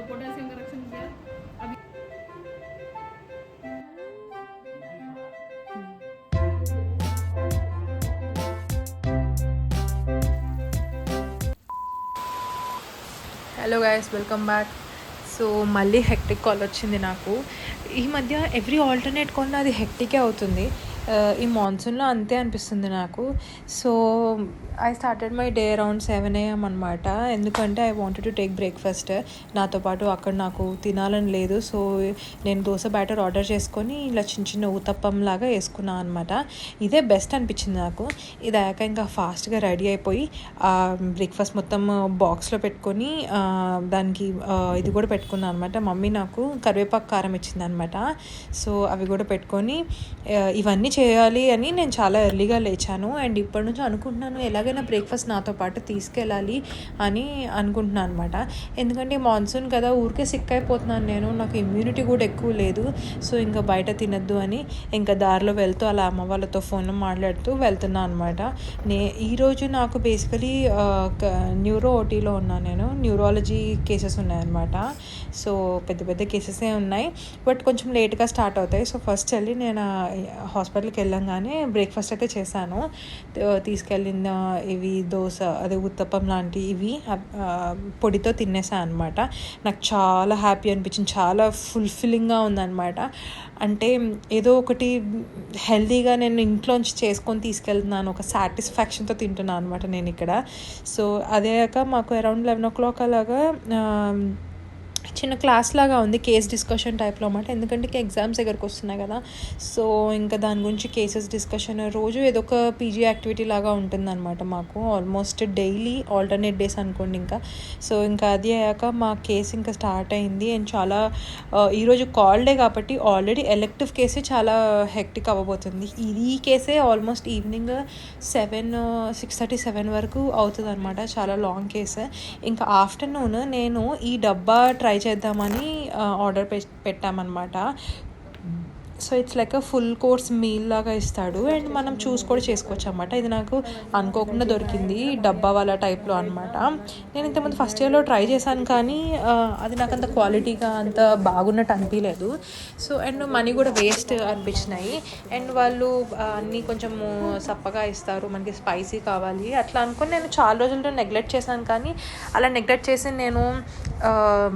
Potassium correction दिया अभी hello guys welcome back so మళ్ళీ హెక్టిక్ కాల్ వచ్చింది నాకు ఈ మధ్య ఎవ్రీ ఆల్టర్నేట్ కాల్ అది హెక్టికే అవుతుంది ఆ, ఈ మాన్సూన్లో అంతే అనిపిస్తుంది నాకు. So I started my day around seven AM అనమాట ఎందుకంటే I wanted to take breakfast నాతో పాటు అక్కడ నాకు తినాలని లేదు. సో నేను దోశ బ్యాటర్ ఆర్డర్ చేసుకొని ఇలా చిన్న చిన్న ఊతప్పం లాగా వేసుకున్నాను అనమాట ఇదే బెస్ట్ అనిపించింది నాకు. ఇది అయ్యాక ఇంకా ఫాస్ట్గా రెడీ అయిపోయి బ్రేక్ఫాస్ట్ మొత్తం బాక్స్లో పెట్టుకొని దానికి ఇది కూడా పెట్టుకున్నాను అనమాట మమ్మీ నాకు కరివేపాకు కారం ఇచ్చింది అనమాట సో అవి కూడా పెట్టుకొని ఇవన్నీ చేయాలి అని నేను చాలా ఎర్లీగా లేచాను. అండ్ ఇప్పటి నుంచి అనుకుంటున్నాను ఎలాగైనా బ్రేక్ఫాస్ట్ నాతో పాటు తీసుకెళ్ళాలి అని అనుకుంటున్నాను అనమాట ఎందుకంటే మాన్సూన్ కదా ఊరికే సిక్ అయిపోతున్నాను నేను. నాకు ఇమ్యూనిటీ కూడా ఎక్కువ లేదు. సో ఇంకా బయట తినద్దు అని ఇంకా దారిలో వెళ్తూ అలా అమ్మ వాళ్ళతో ఫోన్లో మాట్లాడుతూ వెళ్తున్నాను అనమాట నే ఈరోజు నాకు బేసికలీ న్యూరో ఓటీలో ఉన్నాను నేను. న్యూరాలజీ కేసెస్ ఉన్నాయన్నమాట. సో పెద్ద పెద్ద కేసెసే ఉన్నాయి. బట్ కొంచెం లేట్గా స్టార్ట్ అవుతాయి. సో ఫస్ట్ వెళ్ళి నేను హాస్పిటల్కి వెళ్ళంగానే బ్రేక్ఫాస్ట్ అయితే చేశాను. తీసుకెళ్ళిన ఇవి దోశ అదే ఉత్తప్పం లాంటి ఇవి పొడితో తినేసాను అనమాట నాకు చాలా హ్యాపీ అనిపించింది. చాలా ఫుల్ఫిల్లింగ్గా ఉందన్నమాట. అంటే ఏదో ఒకటి హెల్తీగా నేను ఇంట్లోంచి చేసుకొని తీసుకెళ్తున్నాను. ఒక సాటిస్ఫాక్షన్తో తింటున్నాను అనమాట నేను ఇక్కడ. సో అదేక మాకు అరౌండ్ లెవెన్ ఓ క్లాక్ అలాగా చిన్న క్లాస్ లాగా ఉంది కేస్ డిస్కషన్ టైప్లో అన్నమాట. ఎందుకంటే ఎగ్జామ్స్ దగ్గరకు వస్తున్నాయి కదా. సో ఇంకా దాని గురించి కేసెస్ డిస్కషన్ రోజు ఏదో ఒక పీజీ యాక్టివిటీ లాగా ఉంటుందన్నమాట మాకు. ఆల్మోస్ట్ డైలీ ఆల్టర్నేట్ డేస్ అనుకోండి ఇంకా. సో ఇంకా అది అయ్యాక మా కేసు ఇంకా స్టార్ట్ అయింది. అండ్ చాలా ఈరోజు కాల్ డే కాబట్టి ఆల్రెడీ ఎలెక్టివ్ కేసే చాలా హెక్టిక్ అవ్వబోతుంది. ఇది ఈ కేసే almost evening seven six thirty seven వరకు అవుతుంది అనమాట చాలా లాంగ్ కేసు. ఇంకా ఆఫ్టర్నూన్ నేను ఈ డబ్బా ట్రై చేద్దామని ఆర్డర్ పె పెట్టామన్నమాట. So it's like full course meal లాగా ఇస్తాడు. అండ్ మనం చూస్ కూడా చేసుకోవచ్చు అనమాట ఇది నాకు అనుకోకుండా దొరికింది. డబ్బా వాళ్ళ టైప్లో అనమాట నేను ఇంతకుముందు ఫస్ట్ ఇయర్లో ట్రై చేశాను కానీ అది నాకు అంత క్వాలిటీగా అంత బాగున్నట్టు అనిపించలేదు. సో అండ్ మనీ కూడా వేస్ట్ అనిపించినాయి. అండ్ వాళ్ళు అన్నీ కొంచెం సప్పగా ఇస్తారు. మనకి స్పైసీ కావాలి. అట్లా అనుకుని నేను చాలా రోజులు నెగ్లెక్ట్ చేశాను కానీ అలా నెగ్లెక్ట్ చేసి నేను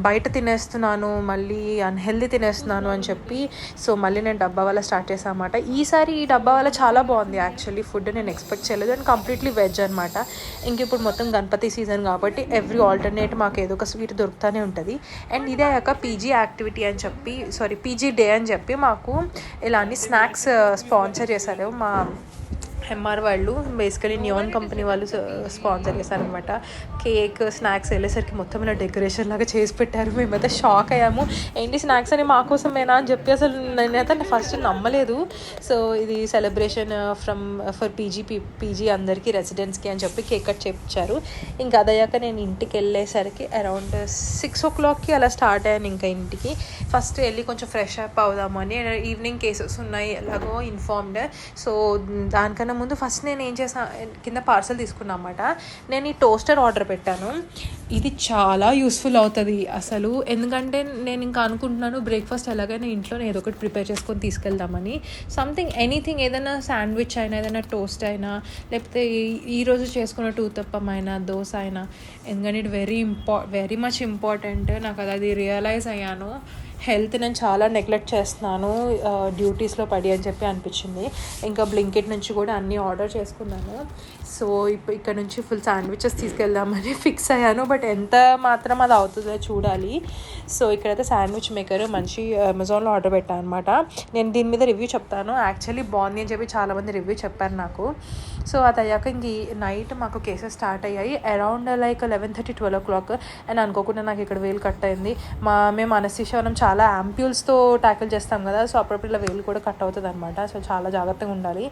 బయట తినేస్తున్నాను. మళ్ళీ అన్హెల్దీ తినేస్తున్నాను అని చెప్పి సో మళ్ళీ నేను డబ్బా వల్ల స్టార్ట్ చేశాను అనమాట ఈసారి ఈ డబ్బా వల్ల చాలా బాగుంది యాక్చువల్లీ. ఫుడ్ నేను ఎక్స్పెక్ట్ చేయలేదు. అండ్ కంప్లీట్లీ వెజ్ అనమాట ఇంక ఇప్పుడు మొత్తం గణపతి సీజన్ కాబట్టి ఎవ్రీ ఆల్టర్నేట్ మాకు ఏదో ఒక స్వీట్ దొరుకుతూనే ఉంటుంది. అండ్ ఇదే అయ్యాక పీజీ యాక్టివిటీ అని చెప్పి సారీ పీజీ డే అని చెప్పి మాకు ఇలా అన్ని స్నాక్స్ స్పాన్సర్ చేశారు మా ఎంఆర్ వాళ్ళు బేసికలీ నియోన్ కంపెనీ వాళ్ళు స్పాన్సర్ చేశారనమాట కేక్ స్నాక్స్ వెళ్ళేసరికి మొత్తం ఇలా డెకరేషన్ లాగా చేసి పెట్టారు. మేమైతే షాక్ అయ్యాము. ఏంటి స్నాక్స్ అని మా కోసమేనా? అని చెప్పి అసలు నేనైతే ఫస్ట్ నమ్మలేదు. సో ఇది celebration from for PG PG అందరికీ రెసిడెంట్స్కి అని చెప్పి కేక్ కట్ చేపించారు. ఇంకా అదయ్యాక నేను ఇంటికి వెళ్ళేసరికి అరౌండ్ సిక్స్ ఓ క్లాక్కి అలా స్టార్ట్ అయ్యాను ఇంకా ఇంటికి. ఫస్ట్ వెళ్ళి కొంచెం ఫ్రెష్ అప్ అవుదామని. ఈవినింగ్ కేసెస్ ఉన్నాయి. ఎలాగో ఇన్ఫార్మ్డ్ సో దానికన్నా ముందు ఫస్ట్ నేను ఏం చేసా కింద పార్సల్ తీసుకున్నా అన్నమాట. నేను ఈ టోస్టర్ ఆర్డర్ పెట్టాను. ఇది చాలా యూస్ఫుల్ అవుతుంది అసలు. ఎందుకంటే నేను ఇంకా అనుకుంటున్నాను బ్రేక్ఫాస్ట్ ఎలాగైనా ఇంట్లోనే ఏదో ఒకటి ప్రిపేర్ చేసుకొని తీసుకెళ్దామని. సంథింగ్ ఎనీథింగ్ ఏదైనా శాండ్విచ్ అయినా ఏదైనా టోస్ట్ అయినా లేకపోతే ఈ- ఈరోజు చేసుకున్న టూతప్పం అయినా దోశ అయినా ఎందుకంటే it very impo very much important నాకు అది అది రియలైజ్ అయ్యాను. హెల్త్ నేను చాలా నెగ్లెక్ట్ చేస్తున్నాను డ్యూటీస్లో పడి అని చెప్పి అనిపించింది. ఇంకా బ్లింకెట్ నుంచి కూడా అన్నీ ఆర్డర్ చేసుకున్నాను. సో ఇప్పుడు ఇక్కడ నుంచి ఫుల్ శాండ్విచెస్ తీసుకెళ్దామని ఫిక్స్ అయ్యాను. బట్ ఎంత మాత్రం అది అవుతుందో చూడాలి. సో ఇక్కడైతే శాండ్విచ్ మేకర్ మంచి అమెజాన్లో ఆర్డర్ పెట్టాను అనమాట నేను దీని మీద రివ్యూ చెప్తాను. యాక్చువల్లీ బాగుంది అని చెప్పి చాలామంది రివ్యూ చెప్పారు నాకు. సో అది అయ్యాక ఇంక నైట్ మాకు కేసెస్ స్టార్ట్ అయ్యాయి. Around like eleven thirty twelve o'clock and అనుకోకుండా నాకు ఇక్కడ వేలు కట్ అయింది. మా మేము అనస్థిషియా చాలా యాంప్యూల్స్తో ట్యాకిల్ చేస్తాం కదా. సో అప్పుడప్పుడు ఇలా వేలు కూడా కట్ అవుతుంది అనమాట సో చాలా జాగ్రత్తగా ఉండాలి.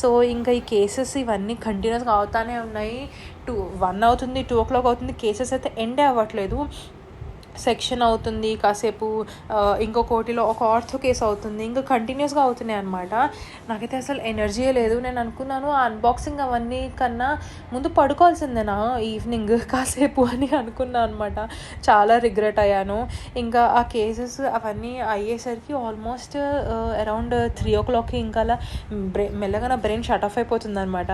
సో ఇంకా ఈ కేసెస్ ఇవన్నీ కంటిన్యూస్గా అవుతానే ఉన్నాయి. టూ వన్ అవుతుంది టూ ఓ క్లాక్ అవుతుంది. కేసెస్ అయితే ఎండే అవ్వట్లేదు. సెక్షన్ అవుతుంది కాసేపు ఇంకో కోటిలో ఒక ఆర్థో కేసు అవుతుంది ఇంకా కంటిన్యూస్గా అవుతున్నాయి అనమాట నాకైతే అసలు ఎనర్జీయే లేదు నేను అనుకున్నాను ఆ అన్బాక్సింగ్ అవన్నీ కన్నా ముందు పడుకోవాల్సిందేనా ఈవినింగ్ కాసేపు అని అనుకున్నాను అనమాట చాలా రిగ్రెట్ అయ్యాను. ఇంకా ఆ కేసెస్ అవన్నీ అయ్యేసరికి ఆల్మోస్ట్ అరౌండ్ త్రీ ఓ క్లాక్కి ఇంకా అలా బ్రె మెల్లగా నా బ్రెయిన్ షట్ ఆఫ్ అయిపోతుంది అనమాట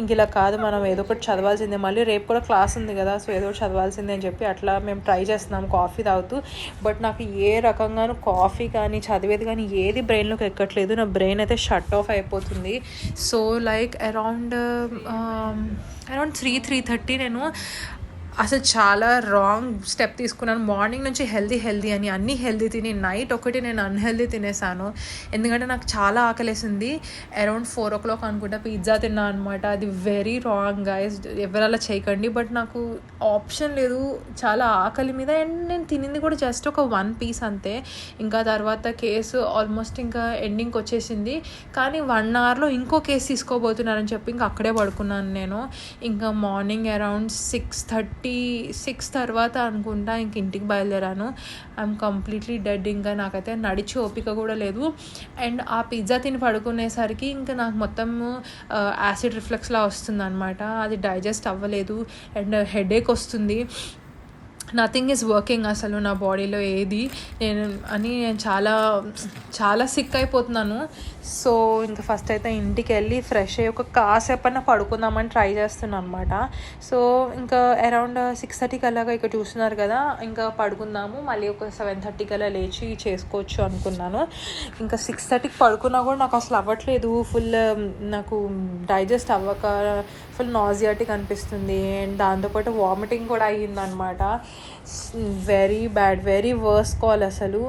ఇంక ఇలా కాదు మనం ఏదో ఒకటి చదవాల్సిందే. మళ్ళీ రేపు కూడా క్లాస్ ఉంది కదా సో ఏదో ఒకటి చదవాల్సిందే అని చెప్పి అట్లా మేము ట్రై చేస్తున్నాం. కాఫీ తాగుతూ బట్ నాకు ఏ రకంగానూ కాఫీ కానీ చదివేది కానీ ఏది బ్రెయిన్లోకి ఎక్కట్లేదు. నా బ్రెయిన్ అయితే షట్ ఆఫ్ అయిపోతుంది. So like around around three three thirty నేను అసలు చాలా రాంగ్ స్టెప్ తీసుకున్నాను. మార్నింగ్ నుంచి హెల్దీ హెల్దీ అని అన్ని హెల్దీ తిని నైట్ ఒకటి నేను అన్హెల్దీ తినేసాను. ఎందుకంటే నాకు చాలా ఆకలేసింది. అరౌండ్ ఫోర్ ఓ క్లాక్ అనుకుంటా పిజ్జా తిన్నా అనమాట అది వెరీ రాంగ్ గైస్ ఎవరలా చేయకండి. బట్ నాకు ఆప్షన్ లేదు. చాలా ఆకలి మీద అండ్ నేను తినింది కూడా జస్ట్ ఒక వన్ పీస్ అంతే. ఇంకా తర్వాత కేసు ఆల్మోస్ట్ ఇంకా ఎండింగ్కి వచ్చేసింది. కానీ వన్ అవర్లో ఇంకో కేసు తీసుకోబోతున్నారని చెప్పి ఇంకా అక్కడే పడుకున్నాను నేను. ఇంకా morning around six thirty six తర్వాత అనుకుంటా ఇంక ఇంటికి బయలుదేరాను. ఐఎమ్ కంప్లీట్లీ డెడ్ ఇంకా నాకైతే నడిచి ఓపిక కూడా లేదు. అండ్ ఆ పిజ్జా తిని పడుకునేసరికి ఇంకా నాకు మొత్తం యాసిడ్ రిఫ్లెక్స్లా వస్తుంది అనమాట అది డైజెస్ట్ అవ్వలేదు. అండ్ హెడేక్ వస్తుంది. నథింగ్ ఈజ్ వర్కింగ్ అసలు నా బాడీలో ఏది. నేను అని నేను చాలా చాలా సిక్ అయిపోతున్నాను. సో ఇంకా ఫస్ట్ అయితే ఇంటికి వెళ్ళి ఫ్రెష్ అయ్యి ఒక కాసేపన్నా పడుకుందామని ట్రై చేస్తున్నాను అనమాట సో ఇంకా అరౌండ్ సిక్స్ థర్టీకి అలాగా ఇక్కడ చూస్తున్నారు కదా ఇంకా పడుకుందాము. మళ్ళీ ఒక సెవెన్ థర్టీకి అలా లేచి చేసుకోవచ్చు అనుకున్నాను. ఇంకా సిక్స్ థర్టీకి పడుకున్నా కూడా నాకు అసలు అవ్వట్లేదు. ఫుల్ um, నాకు డైజెస్ట్ అవ్వక ఫుల్ నాజియాటిక్ అనిపిస్తుంది. అండ్ దాంతోపాటు వామిటింగ్ కూడా అయ్యిందనమాట very bad very worse call అసలు.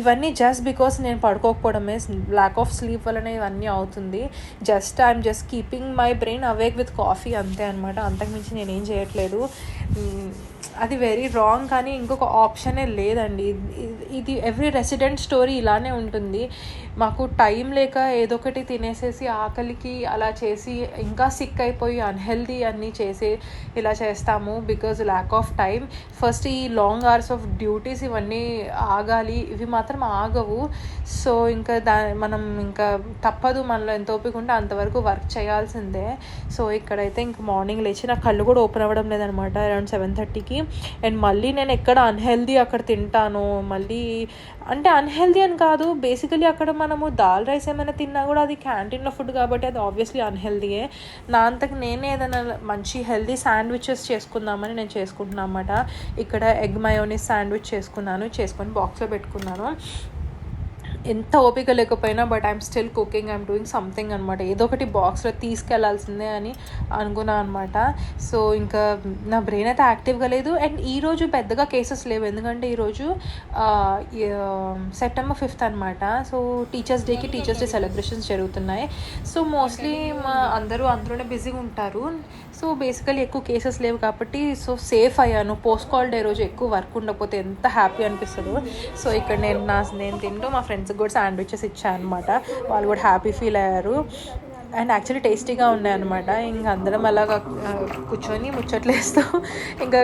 ఇవన్నీ జస్ట్ బికాస్ నేను పడుకోకపోవడమే లాక్ ఆఫ్ స్లీప్ వలన ఇవన్నీ అవుతుంది. Just I'm just keeping my brain awake with coffee అంతే అనమాట అంతకుమించి నేనేం చేయట్లేదు. అది వెరీ రాంగ్ కానీ ఇంకొక ఆప్షనే లేదండి. ఇది- ఎవ్రీ రెసిడెంట్ స్టోరీ ఇలానే ఉంటుంది. మాకు టైం లేక ఏదో ఒకటి తినేసేసి ఆకలికి అలా చేసి ఇంకా సిక్ అయిపోయి అన్హెల్దీ అన్నీ చేసి ఇలా చేస్తాము because lack of time first ఈ లాంగ్ అవర్స్ ఆఫ్ డ్యూటీస్ ఇవన్నీ ఆగాలి. ఇవి మాత్రం ఆగవు. సో ఇంకా దా మనం ఇంకా తప్పదు మనలో ఎంత ఓపిక ఉంటే అంతవరకు వర్క్ చేయాల్సిందే. సో ఇక్కడైతే ఇంక మార్నింగ్ లేచి నా కళ్ళు కూడా ఓపెన్ అవ్వడం లేదనమాట అరౌండ్ సెవెన్ థర్టీకి అండ్ మళ్ళీ నేను ఎక్కడ అన్హెల్దీ అక్కడ తింటాను. మళ్ళీ అంటే అన్హెల్దీ అని కాదు. బేసికలీ అక్కడ మనము దాల్ రైస్ ఏమైనా తిన్నా కూడా అది క్యాంటీన్లో ఫుడ్ కాబట్టి అది ఆబ్వియస్లీ అన్హెల్దీయే నా అంతకు నేనే ఏదైనా మంచి హెల్దీ శాండ్విచెస్ చేసుకుందామని నేను చేసుకుంటున్నాను అన్నమాట. ఇక్కడ ఎగ్ మయోనీస్ శాండ్విచ్ చేసుకున్నాను. చేసుకొని బాక్స్లో పెట్టుకున్నాను. ఎంత ఓపిక లేకపోయినా but I'm still cooking I'm doing something అనమాట ఏదో ఒకటి బాక్స్లో తీసుకెళ్ళాల్సిందే అని అనుకున్నాను అనమాట సో ఇంకా నా బ్రెయిన్ అయితే యాక్టివ్గా లేదు. అండ్ ఈరోజు పెద్దగా కేసెస్ లేవు. ఎందుకంటే ఈరోజు సెప్టెంబర్ ఫిఫ్త్ అనమాట సో టీచర్స్ డేకి టీచర్స్ డే సెలబ్రేషన్స్ జరుగుతున్నాయి. సో మోస్ట్లీ మా అందరూ అందులోనే బిజీగా ఉంటారు. సో బేసికలీ ఎక్కువ కేసెస్ లేవు కాబట్టి సో సేఫ్ అయ్యాను. పోస్ట్ కాల్ డే రోజు ఎక్కువ వర్క్ ఉండకపోతే ఎంత హ్యాపీ అనిపిస్తుందో. సో ఇక్కడ నేను నా నేను తింటూ మా ఫ్రెండ్స్కి కూడా శాండ్విచెస్ ఇచ్చాను అనమాట వాళ్ళు కూడా హ్యాపీ ఫీల్ అయ్యారు. అండ్ యాక్చువల్లీ టేస్టీగా ఉన్నాయి అనమాట ఇంకా అందరం అలా కూర్చొని ముచ్చట్లేస్తూ ఇంకా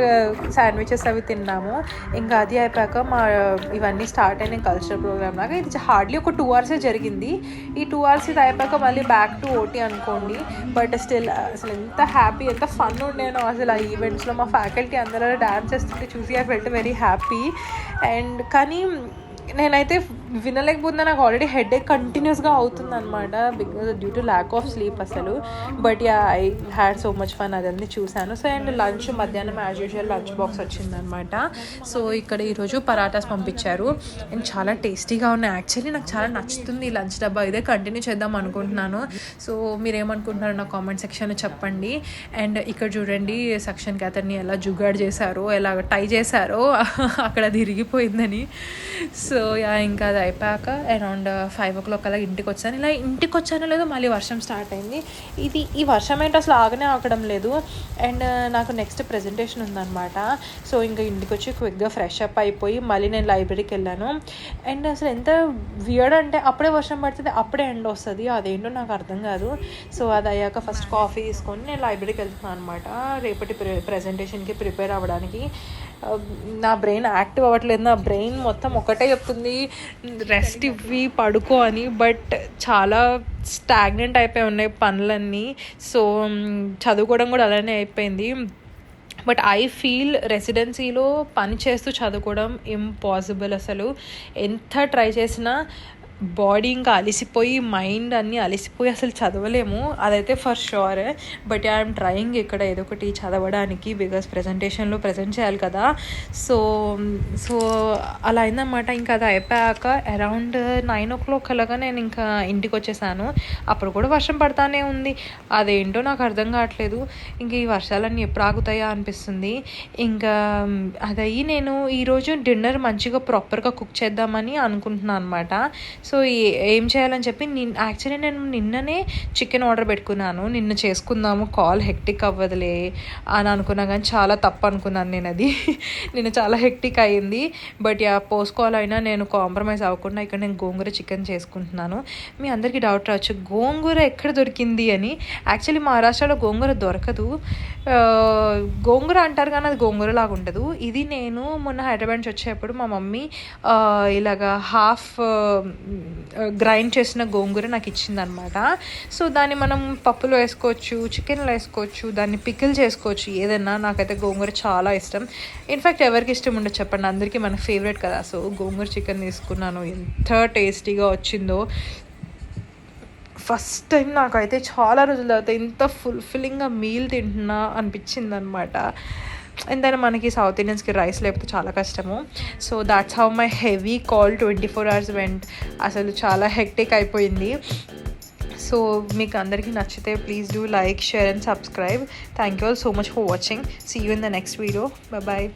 శాండ్విచెస్ అవి తిన్నాము. ఇంకా అది అయిపోయాక మా ఇవన్నీ స్టార్ట్ అయిన కల్చరల్ ప్రోగ్రామ్ లాగా. ఇది హార్డ్లీ ఒక టూ అవర్సే జరిగింది. ఈ టూ అవర్స్ ఇది అయిపోయాక మళ్ళీ బ్యాక్ టు ఓటీ అనుకోండి. బట్ స్టిల్ అసలు ఎంత హ్యాపీ ఎంత ఫన్ ఉండేనో అసలు ఆ ఈవెంట్స్లో మా ఫ్యాకల్టీ అందరూ డ్యాన్స్ చేస్తుంటే చూసి I felt very happy. And కానీ నేనైతే వినలేకపోతున్నా. నాకు ఆల్రెడీ హెడ్ ఏక్ కంటిన్యూస్గా అవుతుంది అనమాట because due to lack of sleep అసలు. But yeah I had so much fun అదన్నీ చూశాను. సో అండ్ లంచ్ మధ్యాహ్నం యాజ్ యూజువల్ లంచ్ బాక్స్ వచ్చిందనమాట సో ఇక్కడ ఈరోజు పరాటాస్ పంపించారు. అండ్ చాలా టేస్టీగా ఉన్నాయి. యాక్చువల్లీ నాకు చాలా నచ్చుతుంది ఈ లంచ్ డబ్బా. ఇదే కంటిన్యూ చేద్దాం అనుకుంటున్నాను. సో మీరేమనుకుంటున్నారు నా కామెంట్ సెక్షన్ చెప్పండి. అండ్ ఇక్కడ చూడండి సెక్షన్కి అతన్ని ఎలా జుగాడ్ చేశారో ఎలా టై చేశారో అక్కడ తిరిగిపోయిందని సో సో యా ఇంకా అది అయిపోయాక అరౌండ్ ఫైవ్ ఓ క్లాక్ అలా ఇంటికి వచ్చాను. ఇలా ఇంటికి వచ్చానో లేదో మళ్ళీ వర్షం స్టార్ట్ అయింది. ఇది ఈ వర్షం ఏంటో అసలు ఆగనే ఆగడం లేదు. అండ్ నాకు నెక్స్ట్ ప్రజెంటేషన్ ఉందన్నమాట. సో ఇంకా ఇంటికి వచ్చి క్విక్గా ఫ్రెష్ అప్ అయిపోయి మళ్ళీ నేను లైబ్రరీకి వెళ్ళాను. అండ్ అసలు ఎంత వియర్డ్ అంటే అప్పుడే వర్షం పడుతుంది అప్పుడే ఎండ్ వస్తుంది. అదేంటో నాకు అర్థం కాదు. సో అది అయ్యాక ఫస్ట్ కాఫీ తీసుకొని నేను లైబ్రరీకి వెళ్తున్నాను అనమాట రేపటి ప్రె ప్రజెంటేషన్కి ప్రిపేర్ అవ్వడానికి. నా బ్రెయిన్ యాక్టివ్ అవ్వట్లేదు. నా బ్రెయిన్ మొత్తం ఒకటే చెప్తుంది రెస్ట్ ఇవ్వి పడుకో అని. బట్ చాలా స్టాగ్నెంట్ అయిపోయి ఉన్నాయి పనులన్నీ. సో చదువుకోవడం కూడా అలానే అయిపోయింది. బట్ ఐ ఫీల్ రెసిడెన్సీలో పని చేస్తూ చదువుకోవడం ఇంపాసిబుల్ అసలు. ఎంత ట్రై చేసినా బాడీ ఇంకా అలిసిపోయి మైండ్ అన్నీ అలిసిపోయి అసలు చదవలేము. అదైతే for sure but I'm trying ఇక్కడ ఏదో ఒకటి చదవడానికి బికాస్ ప్రజెంటేషన్లో ప్రజెంట్ చేయాలి కదా. సో సో అలా అయిందన్నమాట. ఇంకా అది అయిపోయాక అరౌండ్ నైన్ ఓ క్లాక్ అలాగా నేను ఇంకా ఇంటికి వచ్చేసాను. అప్పుడు కూడా వర్షం పడతానే ఉంది. అదేంటో నాకు అర్థం కావట్లేదు. ఇంక ఈ వర్షాలన్నీ ఎప్పుడు ఆగుతాయా అనిపిస్తుంది. ఇంకా అదయ్యి నేను ఈరోజు డిన్నర్ మంచిగా ప్రాపర్గా కుక్ చేద్దామని అనుకుంటున్నాను అనమాట సో ఏం చేయాలని చెప్పి నిన్ యాక్చువల్లీ నేను నిన్ననే చికెన్ ఆర్డర్ పెట్టుకున్నాను. నిన్న చేసుకుందాము కాల్ హెక్టిక్ అవ్వదులే అని అనుకున్నా కానీ చాలా తప్పు అనుకున్నాను నేను అది. నిన్న చాలా హెక్టిక్ అయ్యింది బట్ యా అయినా నేను కాంప్రమైజ్ అవ్వకుండా ఇక్కడ నేను గోంగూర చికెన్ చేసుకుంటున్నాను. మీ అందరికీ డౌట్ రావచ్చు గోంగూర ఎక్కడ దొరికింది అని. యాక్చువల్లీ మహారాష్ట్రలో గోంగూర దొరకదు. గోంగూర అంటారు కానీ అది గోంగూర లాగా ఉండదు. ఇది నేను మొన్న హైదరాబాద్ నుంచి వచ్చేటప్పుడు మా మమ్మీ ఇలాగా హాఫ్ గ్రైండ్ చేసిన గోంగూర నాకు ఇచ్చిందనమాట. సో దాన్ని మనం పప్పులో వేసుకోవచ్చు చికెన్లో వేసుకోవచ్చు దాన్ని పికిల్ చేసుకోవచ్చు ఏదైనా నాకైతే గోంగూర చాలా ఇష్టం. ఇన్ఫ్యాక్ట్ ఎవరికి ఇష్టం ఉండదు చెప్పండి. అందరికీ మన ఫేవరెట్ కదా. సో గోంగూర చికెన్ తీసుకున్నాను. ఎంత టేస్టీగా వచ్చిందో. ఫస్ట్ టైం నాకైతే చాలా రోజుల తర్వాత ఇంత ఫుల్ఫిల్లింగ్గా మీల్ తింటున్నా అనిపించింది అనమాట ఎంతైనా మనకి సౌత్ ఇండియన్స్కి రైస్ లేకపోతే చాలా కష్టము. So that's how my heavy call twenty four hours went అసలు చాలా హెక్టిక్ అయిపోయింది. సో మీకు అందరికీ నచ్చితే please do like share and subscribe thank you all so much for watching see you in the next video bye